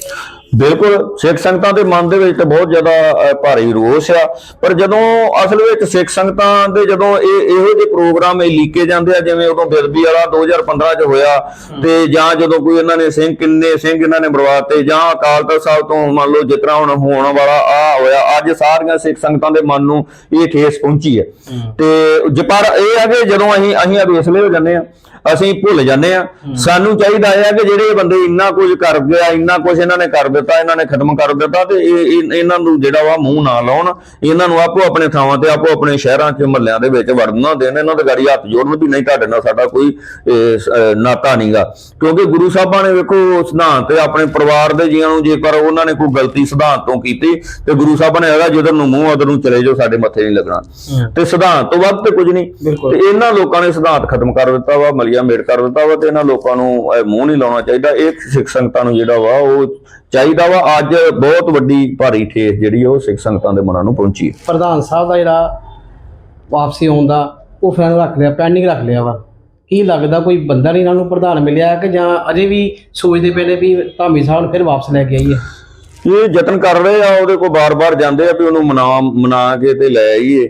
ਬਿਲਕੁਲ ਸਿੱਖ ਸੰਗਤਾਂ ਦੇ ਮਨ ਦੇ ਵਿੱਚ ਤਾਂ ਬਹੁਤ ਜ਼ਿਆਦਾ ਭਾਰੀ ਰੋਸ ਆ। ਪਰ ਜਦੋਂ ਅਸਲ ਵਿੱਚ ਸਿੱਖ ਸੰਗਤਾਂ ਦੇ ਜਦੋਂ ਇਹ ਇਹੋ ਜਿਹੇ ਪ੍ਰੋਗਰਾਮ ਇਹ ਲੀਕੇ ਜਾਂਦੇ ਆ ਜਿਵੇਂ ਉਦੋਂ ਬਿਰਬੀ ਵਾਲਾ 2015 ਚ ਹੋਇਆ ਤੇ ਜਾਂ ਜਦੋਂ ਕੋਈ ਇਹਨਾਂ ਨੇ ਸਿੰਘ ਕਿੰਨੇ ਸਿੰਘ ਇਹਨਾਂ ਨੇ ਮਰਵਾਤੇ ਜਾਂ ਅਕਾਲ ਤਖਤ ਸਾਹਿਬ ਤੋਂ ਮੰਨ ਲਓ ਜਿਤਨਾ ਹੁਣ ਹੋਣ ਵਾਲਾ ਆ ਹੋਇਆ ਅੱਜ ਸਾਰੀਆਂ ਸਿੱਖ ਸੰਗਤਾਂ ਦੇ ਮਨ ਨੂੰ ਇਹ ਠੇਸ ਪਹੁੰਚੀ ਹੈ। ਤੇ ਜ ਪਰ ਇਹ ਆ ਕਿ ਜਦੋਂ ਅਸੀਂ ਅਸੀਂ ਅਵੇਸਲੇ ਹੋ ਜਾਂਦੇ ਆ ਅਸੀਂ ਭੁੱਲ ਜਾਂਦੇ ਆ ਸਾਨੂੰ ਚਾਹੀਦਾ ਹੈ ਕਿ ਜਿਹੜੇ ਬੰਦੇ ਇੰਨਾ ਕੁਝ ਕਰ ਗਿਆ ਇੰਨਾ ਕੁਝ ਇਹਨਾਂ ਨੇ ਕਰ ਦਿੱਤਾ ਇਹਨਾਂ ਨੇ ਖਤਮ ਕਰ ਦਿੱਤਾ ਤੇ ਇਹ ਇਹ- ਇਹਨਾਂ ਨੂੰ ਜਿਹੜਾ ਵਾ ਮੂੰਹ ਨਾ ਲਾਉਣ ਇਹਨਾਂ ਨੂੰ ਆਪੋ ਆਪਣੇ ਥਾਵਾਂ ਤੇ ਆਪੋ ਆਪਣੇ ਸ਼ਹਿਰਾਂ 'ਚ ਮਹੱਲਿਆਂ ਦੇ ਵਿੱਚ ਵੜਨ ਦੇਣ ਇਹਨਾਂ ਦੇ ਗਾੜੀ ਹੱਥ ਜੋੜਨ ਵੀ ਨਹੀਂ ਤੁਹਾਡੇ ਨਾਲ ਸਾਡਾ ਕੋਈ ਨਾਤਾ ਨਹੀਂਗਾ ਕਿਉਂਕਿ ਗੁਰੂ ਸਾਹਿਬਾਂ ਨੇ ਵੇਖੋ ਸਿਧਾਂਤ ਤੇ ਆਪਣੇ ਪਰਿਵਾਰ ਦੇ ਜੀਆਂ ਨੂੰ ਜੇਕਰ ਉਹਨਾਂ ਨੇ ਕੋਈ ਗਲਤੀ ਸਿਧਾਂਤ ਤੋਂ ਕੀਤੀ ਤੇ ਗੁਰੂ ਸਾਹਿਬਾਂ ਨੇ ਹੈਗਾ ਜਿੱਧਰ ਨੂੰ ਮੂੰਹ ਉਧਰ ਨੂੰ ਚਲੇ ਜਾਓ ਸਾਡੇ ਮੱਥੇ ਨਹੀਂ ਲੱਗਣਾ। ਤੇ ਸਿਧਾਂਤ ਤੋਂ ਵੱਧ ਤੇ ਕੁਝ ਨਹੀਂ। ਤੇ ਇਹਨਾਂ ਲੋਕਾਂ ਨੇ ਸਿਧਾਂਤ ਖਤਮ ਕਰ ਦਿੱਤਾ ਵਾ ਮਲੀਆ ਮੇਟ ਕਰ ਦਿੱਤਾ ਵਾ ਤੇ ਇਹਨਾਂ ਲੋਕਾਂ ਨੂੰ ਮੂੰਹ ਨਹੀਂ ਲਾਉਣਾ ਚਾਹੀਦਾ। ਇਹ ਸਿੱਖ ਸੰਗਤਾਂ ਨੂੰ ਜਿਹੜਾ ਵਾ ਉਹ ਚਾਹੀਦਾ ਵਾ ਅੱਜ ਬਹੁਤ ਵੱਡੀ ਭਾਰੀ ਠੇਸ ਜਿਹੜੀ ਉਹ ਸਿੱਖ ਸੰਗਤਾਂ ਦੇ ਮਨਾਂ ਨੂੰ ਪਹੁੰਚੀ ਹੈ। ਪ੍ਰਧਾਨ ਸਾਹਿਬ ਦਾ ਜਿਹੜਾ ਵਾਪਸੀ ਆਉਣ ਦਾ ਉਹ ਫੈਨ ਰੱਖ ਲਿਆ ਪੈਂਡਿੰਗ ਰੱਖ ਲਿਆ ਵਾ। ਕੀ ਲੱਗਦਾ ਕੋਈ ਬੰਦਾ ਨਹੀਂ ਇਹਨਾਂ ਨੂੰ ਪ੍ਰਧਾਨ ਮਿਲਿਆ ਕਿ ਜਾਂ ਅਜੇ ਵੀ ਸੋਚਦੇ ਪਏ ਨੇ ਵੀ ਧਾਮੀ ਸਾਹਿਬ ਨੂੰ ਫਿਰ ਵਾਪਸ ਲੈ ਕੇ ਆਈਏ? ਇਹ ਯਤਨ ਕਰ ਰਹੇ ਆ ਉਹਦੇ ਕੋਲ ਬਾਰ-ਬਾਰ ਜਾਂਦੇ ਆ ਵੀ ਉਹਨੂੰ ਮਨਾ ਮਨਾ ਕੇ ਤੇ ਲੈ ਆਈਏ।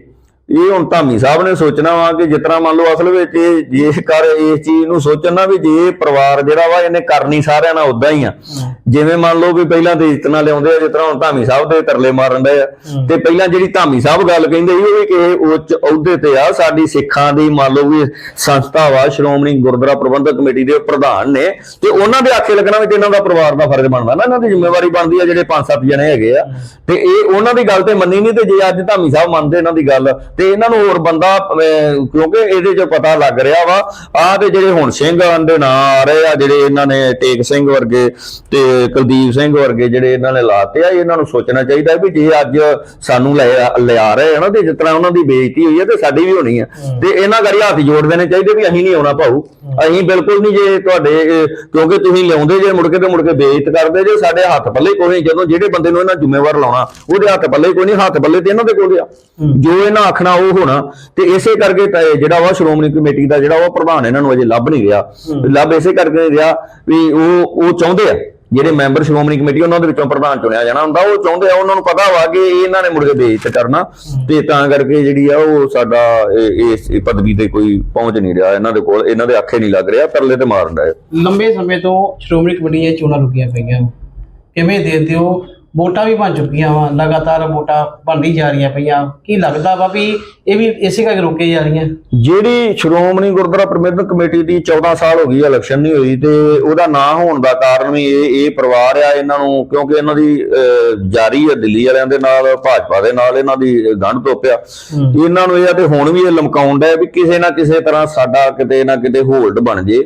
ਇਹ ਹੁਣ ਧਾਮੀ ਸਾਹਿਬ ਨੇ ਸੋਚਣਾ ਵਾ ਕਿ ਜਿਤਨਾ ਮੰਨ ਲਓ ਅਸਲ ਵਿੱਚ ਇਹ ਜੇਕਰ ਇਸ ਚੀਜ਼ ਨੂੰ ਸੋਚਣ ਵੀ ਜੇ ਪਰਿਵਾਰ ਜਿਹੜਾ ਵਾ ਇਹਨੇ ਕਰਨੀ ਸਾਰਿਆਂ ਨਾਲ ਉਦਾਂ ਹੀ ਆ। ਜਿਵੇਂ ਮੰਨ ਲਓ ਵੀ ਪਹਿਲਾਂ ਤੇ ਇੱਜ਼ਤ ਨਾਲ ਲਿਆਉਂਦੇ ਆ ਤਰ੍ਹਾਂ ਹੁਣ ਧਾਮੀ ਸਾਹਿਬ ਦੇ ਤਰਲੇ ਮਾਰਨ ਦੇ ਆ। ਤੇ ਪਹਿਲਾਂ ਜਿਹੜੀ ਧਾਮੀ ਸਾਹਿਬ ਗੱਲ ਕਹਿੰਦੇ ਸੀ ਉਹ ਵੀ ਕਿ ਉੱਚ ਅਹੁਦੇ ਤੇ ਆ ਸਾਡੀ ਸਿੱਖਾਂ ਦੀ ਮੰਨ ਲਓ ਵੀ ਸੰਸਥਾ ਵਾ ਸ਼੍ਰੋਮਣੀ ਗੁਰਦੁਆਰਾ ਪ੍ਰਬੰਧਕ ਕਮੇਟੀ ਦੇ ਪ੍ਰਧਾਨ ਨੇ। ਤੇ ਉਹਨਾਂ ਦੇ ਆਖੇ ਲੱਗਣਾ ਵੀ ਤੇ ਇਹਨਾਂ ਦਾ ਪਰਿਵਾਰ ਦਾ ਫਰਜ਼ ਬਣਦਾ ਨਾ ਇਹਨਾਂ ਦੀ ਜ਼ਿੰਮੇਵਾਰੀ ਬਣਦੀ ਆ ਜਿਹੜੇ ਪੰਜ ਸੱਤ ਜਣੇ ਹੈਗੇ ਆ। ਤੇ ਇਹ ਉਹਨਾਂ ਦੀ ਗੱਲ ਤੇ ਮੰਨੀ ਨਹੀਂ ਤੇ ਜੇ ਅੱਜ ਧਾਮੀ ਸਾਹਿਬ ਮੰਨਦੇ ਇਹਨਾਂ ਦੀ ਗੱਲ ਤੇ ਇਹਨਾਂ ਨੂੰ ਹੋਰ ਬੰਦਾ ਕਿਉਂਕਿ ਇਹਦੇ 'ਚ ਪਤਾ ਲੱਗ ਰਿਹਾ ਵਾ ਆ ਤੇ ਜਿਹੜੇ ਹੁਣ ਸਿੰਘ ਦੇ ਨਾਂ ਆ ਰਹੇ ਆ ਜਿਹੜੇ ਇਹਨਾਂ ਨੇ ਟੇਕ ਸਿੰਘ ਵਰਗੇ ਤੇ ਕੁਲਦੀਪ ਸਿੰਘ ਵਰਗੇ ਜਿਹੜੇ ਇਹਨਾਂ ਨੇ ਲਾਤੇ ਆ ਇਹਨਾਂ ਨੂੰ ਸੋਚਣਾ ਚਾਹੀਦਾ ਵੀ ਜੇ ਅੱਜ ਸਾਨੂੰ ਲੈ ਲਿਆ ਰਹੇ ਆ ਨਾ ਤੇ ਜਿਸ ਤਰ੍ਹਾਂ ਉਹਨਾਂ ਦੀ ਬੇਇੱਜ਼ਤੀ ਹੋਈ ਹੈ ਤੇ ਸਾਡੀ ਵੀ ਹੋਣੀ ਆ। ਤੇ ਇਹਨਾਂ ਗੜੀ ਹੱਥ ਜੋੜ ਦੇਣੇ ਚਾਹੀਦੇ ਵੀ ਅਸੀਂ ਨਹੀਂ ਆਉਣਾ ਭਾਊ। ਅਸੀਂ ਬਿਲਕੁਲ ਨਹੀਂ ਜੇ ਤੁਹਾਡੇ ਕਿਉਂਕਿ ਤੁਸੀਂ ਲਿਆਉਂਦੇ ਜੇ ਮੁੜ ਕੇ ਤੇ ਮੁੜ ਕੇ ਬੇਇੱਜ਼ਤ ਕਰਦੇ ਜੇ ਸਾਡੇ ਹੱਥ ਪੱਲੇ ਕੋਈ ਨਹੀਂ ਜਦੋਂ ਜਿਹੜੇ ਬੰਦੇ ਨੂੰ ਇਹਨਾਂ ਜ਼ਿੰਮੇਵਾਰ ਲਾਉਣਾ ਉਹਦੇ ਹੱਥ ਪੱਲੇ ਕੋਈ ਨਹੀਂ ਹੱਥ ਪੱਲੇ ਤੇ ਇਹਨਾਂ ਦੇ ਕੋਲ ਆ। ਜੋ ਇਹਨਾਂ ਆਖਣਾ ਉਹ ਹੋਣਾ ਤੇ ਇਸੇ ਕਰਕੇ ਤਾਂ ਇਹ ਜਿਹੜਾ ਵਾ ਸ਼੍ਰੋਮਣੀ ਕਮੇਟੀ ਦਾ ਜਿਹੜਾ ਵਾ ਪ੍ਰਧਾਨ ਇਹਨਾਂ ਨੂੰ ਅਜੇ ਲੱਭ ਨਹੀਂ ਰਿਹਾ। ਲੱਭ ਇਸੇ ਕਰਕੇ ਨਹੀਂ ਰਿਹਾ ਵੀ ਉਹ ਉਹ ਚਾਹੁੰਦੇ ਆ। ਜਿਹੜੇ ਮੈਂਬਰ ਸ਼੍ਰੋਮਣੀ ਕਮੇਟੀ ਉਹਨਾਂ ਦੇ ਵਿੱਚੋਂ ਪ੍ਰਧਾਨ ਚੁਣਿਆ ਜਾਣਾ ਹੁੰਦਾ ਉਹ ਚਾਹੁੰਦੇ ਆ ਉਹਨਾਂ ਨੂੰ ਪਤਾ ਵਾ ਕਿ ਇਹਨਾਂ ਨੇ ਮੁੜ ਕੇ ਬੇਇੱਜ਼ਤ ਕਰਨਾ ਤੇ ਤਾਂ ਕਰਕੇ ਜਿਹੜੀ ਆ ਉਹ ਸਾਡਾ ਇਹ- ਇਸ ਇਹ ਪਦਵੀ ਤੇ ਕੋਈ ਪਹੁੰਚ ਨਹੀਂ ਰਿਹਾ ਇਹਨਾਂ ਦੇ ਕੋਲ ਇਹਨਾਂ ਦੇ ਅੱਖੇ ਨਹੀਂ ਲੱਗ ਰਿਹਾ ਤਰਲੇ ਤੇ ਮਾਰਨ ਦਾ ਲੰਬੇ ਸਮੇਂ ਤੋਂ ਸ਼੍ਰੋਮਣੀ ਕਮੇਟੀ ਦੀਆਂ ਚੋਣਾਂ ਰੁਕੀਆਂ ਪਈਆਂ। ਕਿਵੇਂ ਦੇਖਦੇ ਹੋ ਵੋਟਾਂ ਵੀ ਬਣ ਚੁੱਕੀਆਂ ਵਾ ਲਗਾਤਾਰ ਵੋਟਾਂ ਬਣਦੀ ਜਾ ਰਹੀਆਂ ਪਈਆਂ। ਕੀ ਲੱਗਦਾ ਵਾ ਵੀ ਇਹ ਵੀ ਇਸੇ ਕਰਕੇ ਰੋਕੇ ਜਾ ਰਹੀਆਂ? ਜਿਹੜੀ ਸ਼੍ਰੋਮਣੀ ਗੁਰਦੁਆਰਾ ਪ੍ਰਬੰਧਕ ਕਮੇਟੀ ਦੀ 14 ਸਾਲ ਹੋ ਗਈ ਇਲੈਕਸ਼ਨ ਨਹੀਂ ਹੋਈ ਤੇ ਉਹਦਾ ਨਾਂ ਹੋਣ ਦਾ ਕਾਰਨ ਵੀ ਇਹ ਇਹ ਪਰਿਵਾਰ ਆ ਇਹਨਾਂ ਨੂੰ ਕਿਉਂਕਿ ਇਹਨਾਂ ਦੀ ਜਾਰੀ ਹੈ ਦਿੱਲੀ ਵਾਲਿਆਂ ਦੇ ਨਾਲ ਭਾਜਪਾ ਦੇ ਨਾਲ ਇਹਨਾਂ ਦੀ ਗੰਢ ਤੋਪਿਆ। ਇਹਨਾਂ ਨੂੰ ਇਹ ਆ ਤੇ ਹੁਣ ਵੀ ਇਹ ਲਮਕਾਉਣ ਦਾ ਵੀ ਕਿਸੇ ਨਾ ਕਿਸੇ ਤਰ੍ਹਾਂ ਸਾਡਾ ਕਿਤੇ ਨਾ ਕਿਤੇ ਹੋਲਡ ਬਣ ਜੇ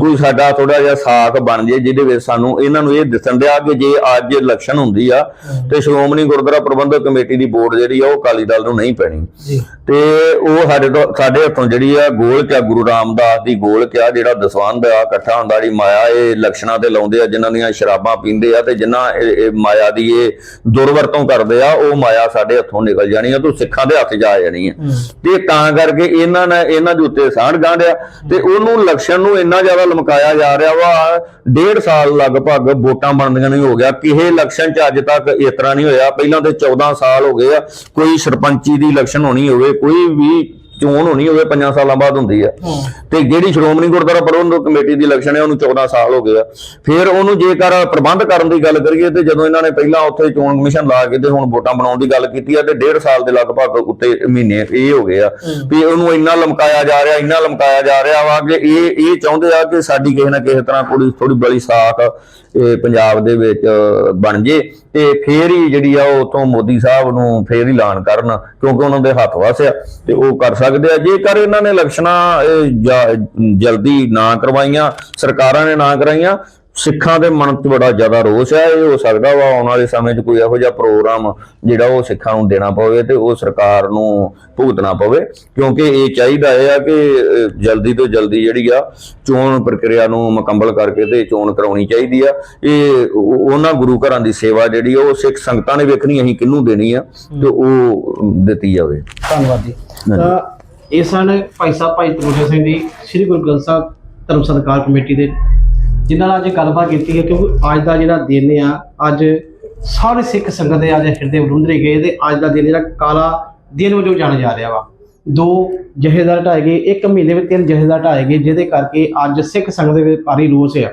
ਕੋਈ ਸਾਡਾ ਥੋੜਾ ਜਿਹਾ ਸਾਥ ਬਣ ਜੇ ਜਿਹਦੇ ਵਿੱਚ ਸਾਨੂੰ ਇਹਨਾਂ ਨੂੰ ਇਹ ਦਿਸਣ ਦਿਆ ਕਿ ਜੇ ਅੱਜ ਇਲੈਕਸ਼ਨ ਹੁੰਦੀ ਆ ਤੇ ਸ਼੍ਰੋਮਣੀ ਗੁਰਦੁਆਰਾ ਪ੍ਰਬੰਧਕ ਕਮੇਟੀ ਦੀ ਵੋਟ ਜਿਹੜੀ ਆ ਉਹ ਅਕਾਲੀ ਦਲ ਨੂੰ ਨਹੀਂ ਪੈਣੀ। ਜੀ। ਤੇ ਉਹ ਸਾਡੇ ਤੋਂ ਸਾਡੇ ਹੱਥੋਂ ਜਿਹੜੀ ਆ ਗੋਲ ਕਿਆ ਗੁਰੂ ਰਾਮਦਾਸ ਦੀ ਗੋਲ ਕਿਆ ਜਿਹੜਾ ਦਸਵੰਧ ਆ ਇਕੱਠਾ ਹੁੰਦਾ ਜਿਹੜੀ ਮਾਇਆ ਇਹ ਲਕਸ਼ਣਾ ਤੇ ਲਾਉਂਦੇ ਆ ਜਿਨ੍ਹਾਂ ਦੀਆਂ ਸ਼ਰਾਬਾਂ ਪੀਂਦੇ ਆ ਤੇ ਜਿਨ੍ਹਾਂ ਇਹ ਮਾਇਆ ਦੀ ਇਹ ਦੁਰਵਰਤੋਂ ਕਰਦੇ ਆ ਉਹ ਮਾਇਆ ਸਾਡੇ ਹੱਥੋਂ ਨਿਕਲ ਜਾਣੀ ਆ ਤੇ ਸਿੱਖਾਂ ਦੇ ਹੱਥ ਆ ਜਾਣੀ ਆ। ਤੇ ਤਾਂ ਕਰਕੇ ਇਹਨਾਂ ਨੇ ਇਹਨਾਂ ਦੇ ਉੱਤੇ ਸਾਂਢ ਗਾਂਢਿਆ ਤੇ ਉਹਨੂੰ ਲਕਸ਼ਣ ਨੂੰ ਇੰਨਾ ਜ਼ਿਆਦਾ ਲਮਕਾਇਆ ਜਾ ਰਿਹਾ ਵਾ ਡੇਢ ਸਾਲ ਲਗਭਗ ਵੋਟਾਂ ਬਣਦੀਆਂ ਨਹੀਂ ਹੋ ਗਿਆ ਕਿਸੇ ਇਲੈਕਸ਼ਨ 'ਚ ਅੱਜ ਤੱਕ ਇਸ ਤਰ੍ਹਾਂ ਨਹੀਂ ਹੋਇਆ। ਪਹਿਲਾਂ ਤੇ 14 ਸਾਲ ਹੋ ਗਏ ਆ, ਕੋਈ ਸਰਪੰਚੀ ਦੀ ਇਲੈਕਸ਼ਨ ਹੋਣੀ ਹੋਵੇ, ਕੋਈ ਵੀ ਚੋਣ ਹੋਣੀ ਹੋਵੇ 5 ਸਾਲਾਂ ਬਾਅਦ ਹੁੰਦੀ ਆ। ਤੇ ਜਿਹੜੀ ਸ਼੍ਰੋਮਣੀ ਗੁਰਦੁਆਰਾ ਪ੍ਰਬੰਧਕ ਕਮੇਟੀ ਦੀ ਇਲੈਕਸ਼ਨ ਹੈ ਉਹਨੂੰ 14 ਸਾਲ ਹੋ ਗਏ ਆ। ਫਿਰ ਉਹਨੂੰ ਜੇਕਰ ਪ੍ਰਬੰਧ ਕਰਨ ਦੀ ਗੱਲ ਕਰੀਏ ਤੇ ਜਦੋਂ ਇਹਨਾਂ ਨੇ ਪਹਿਲਾਂ ਉੱਥੇ ਚੋਣ ਕਮਿਸ਼ਨ ਲਾ ਕੇ ਤੇ ਹੁਣ ਵੋਟਾਂ ਬਣਾਉਣ ਦੀ ਗੱਲ ਕੀਤੀ ਆ ਤੇ ਡੇਢ ਸਾਲ ਦੇ ਲਗਭਗ ਉੱਤੇ ਮਹੀਨੇ ਇਹ ਹੋ ਗਏ ਆ ਵੀ ਉਹਨੂੰ ਇੰਨਾ ਲਮਕਾਇਆ ਜਾ ਰਿਹਾ ਇੰਨਾ ਲਮਕਾਇਆ ਜਾ ਰਿਹਾ ਵਾ ਕਿ ਇਹ ਇਹ ਚਾਹੁੰਦੇ ਆ ਕਿ ਸਾਡੀ ਕਿਸੇ ਨਾ ਕਿਸੇ ਤਰ੍ਹਾਂ ਥੋੜੀ ਥੋੜੀ ਬੜੀ ਸਾਖ ਇਹ ਪੰਜਾਬ ਦੇ ਵਿੱਚ ਬਣ ਜੇ। ਤੇ ਫੇਰ ਹੀ ਜਿਹੜੀ ਆ ਉਹ ਉਤੋਂ ਮੋਦੀ ਸਾਹਿਬ ਨੂੰ ਫੇਰ ਹੀ ਐਲਾਨ ਕਰਨ ਕਿਉਂਕਿ ਉਹਨਾਂ ਦੇ ਹੱਥ ਵਸਿਆ ਤੇ ਉਹ ਕਰ ਸਕਦੇ ਆ। ਜੇਕਰ ਇਹਨਾਂ ਨੇ ਇਲੈਕਸ਼ਨਾਂ ਜਲਦੀ ਨਾ ਕਰਵਾਈਆਂ ਸਰਕਾਰਾਂ ਨੇ ਨਾ ਕਰਾਈਆਂ ਸਿੱਖਾਂ ਦੇ ਮਨ 'ਚ ਬੜਾ ਜ਼ਿਆਦਾ ਰੋਸ ਹੈ ਇਹ ਹੋ ਸਕਦਾ ਵਾ ਆਉਣ ਵਾਲੇ ਸਮੇਂ 'ਚ ਕੋਈ ਇਹੋ ਜਿਹਾ ਪ੍ਰੋਗਰਾਮ ਜਿਹੜਾ ਉਹ ਸਿੱਖਾਂ ਨੂੰ ਦੇਣਾ ਪਵੇ ਤੇ ਉਹ ਸਰਕਾਰ ਨੂੰ ਭੁਗਤਣਾ ਪਵੇ। ਕਿਉਂਕਿ ਇਹ ਚਾਹੀਦਾ ਇਹ ਆ ਕਿ ਜਲਦੀ ਤੋਂ ਜਲਦੀ ਜਿਹੜੀ ਆ ਚੋਣ ਪ੍ਰਕਿਰਿਆ ਨੂੰ ਮੁਕੰਮਲ ਕਰਕੇ ਤੇ ਚੋਣ ਕਰਾਉਣੀ ਚਾਹੀਦੀ ਆ। ਇਹ ਉਹ- ਉਹਨਾਂ ਗੁਰੂ ਘਰਾਂ ਦੀ ਸੇਵਾ ਜਿਹੜੀ ਉਹ ਸਿੱਖ ਸੰਗਤਾਂ ਨੇ ਵੇਖਣੀ ਅਸੀਂ ਕਿਹਨੂੰ ਦੇਣੀ ਆ ਤੇ ਉਹ ਦਿੱਤੀ ਜਾਵੇ। ਧੰਨਵਾਦ ਜੀ। ਇਹ ਸਨ ਭਾਈ ਸਾਹਿਬ, ਭਾਈ ਤਰੁਣਾ ਸਿੰਘ ਜੀ, ਸ੍ਰੀ ਗੁਰੂ ਗ੍ਰੰਥ ਸਾਹਿਬ ਧਰਮ ਸਤਿਕਾਰ ਕਮੇਟੀ ਦੇ, ਜਿਨ੍ਹਾਂ ਨਾਲ ਅੱਜ ਗੱਲਬਾਤ ਕੀਤੀ ਹੈ, ਕਿਉਂਕਿ ਅੱਜ ਦਾ ਜਿਹੜਾ ਦਿਨ ਆ, ਅੱਜ ਸਾਰੇ ਸਿੱਖ ਸੰਗਤ ਦੇ ਅੱਜ ਹਿਰਦੇ ਵਰੁੰਦਰੇ ਗਏ ਤੇ ਅੱਜ ਦਾ ਦਿਨ ਜਿਹੜਾ ਕਾਲਾ ਦਿਨ ਵਜੋਂ ਜਾਣਿਆ ਜਾ ਰਿਹਾ ਵਾ। ਦੋ ਜਹੇਦਾਰ ਢਾਏ ਗਏ, ਇੱਕ ਮਹੀਨੇ ਵਿੱਚ ਤਿੰਨ ਜਹੇਦਾਰ ਢਾਏ ਗਏ, ਜਿਹਦੇ ਕਰਕੇ ਅੱਜ ਸਿੱਖ ਸੰਗਤ ਦੇ ਵਿੱਚ ਭਾਰੀ ਰੋਸ ਆ।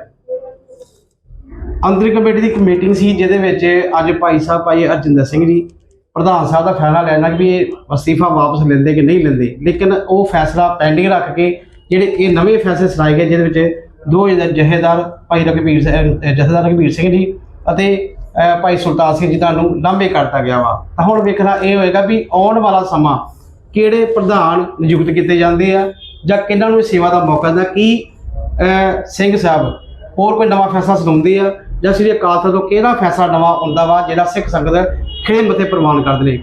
ਅੰਤਰੀ ਕਮੇਟੀ ਦੀ ਇੱਕ ਮੀਟਿੰਗ ਸੀ, ਜਿਹਦੇ ਵਿੱਚ ਅੱਜ ਭਾਈ ਸਾਹਿਬ, ਭਾਈ ਅਰਜਿੰਦਰ ਸਿੰਘ ਜੀ ਪ੍ਰਧਾਨ ਸਾਹਿਬ ਦਾ ਫੈਸਲਾ ਲੈਣਾ ਕਿ ਵੀ ਇਹ ਅਸਤੀਫਾ ਵਾਪਸ ਲੈਂਦੇ ਕਿ ਨਹੀਂ ਲੈਂਦੇ। ਲੇਕਿਨ ਉਹ ਫੈਸਲਾ ਪੈਂਡਿੰਗ ਰੱਖ ਕੇ ਜਿਹੜੇ ਇਹ ਨਵੇਂ ਫੈਸਲੇ ਸੁਣਾਏ ਗਏ, ਜਿਹਦੇ ਵਿੱਚ ਦੋ ਜਥੇ- ਜਥੇਦਾਰ ਭਾਈ ਰਘਬੀਰ ਸਿੰਘ ਅਹ ਜਥੇਦਾਰ ਰਘਬੀਰ ਸਿੰਘ ਜੀ ਅਤੇ ਭਾਈ ਸੁਲਤਾਨ ਸਿੰਘ ਜੀ ਦਾ ਨੂੰ ਲਾਂਭੇ ਕਰਤਾ ਗਿਆ ਵਾ। ਤਾਂ ਹੁਣ ਵੇਖਣਾ ਇਹ ਹੋਏਗਾ ਵੀ ਆਉਣ ਵਾਲਾ ਸਮਾਂ ਕਿਹੜੇ ਪ੍ਰਧਾਨ ਨਿਯੁਕਤ ਕੀਤੇ ਜਾਂਦੇ ਆ ਜਾਂ ਕਿਹਨਾਂ ਨੂੰ ਸੇਵਾ ਦਾ ਮੌਕਾ ਦਿੰਦਾ, ਕੀ ਸਿੰਘ ਸਾਹਿਬ ਹੋਰ ਕੋਈ ਨਵਾਂ ਫੈਸਲਾ ਸੁਣਾਉਂਦੇ ਆ ਜਾਂ ਸ੍ਰੀ ਅਕਾਲ ਤਖਤ ਤੋਂ ਕਿਹੜਾ ਫੈਸਲਾ ਨਵਾਂ ਆਉਂਦਾ ਵਾ ਜਿਹੜਾ ਸਿੱਖ ਸੰਗਤ ਖਿਹੇ ਮੱਥੇ ਪ੍ਰਵਾਨ ਕਰਦੇ ਨੇ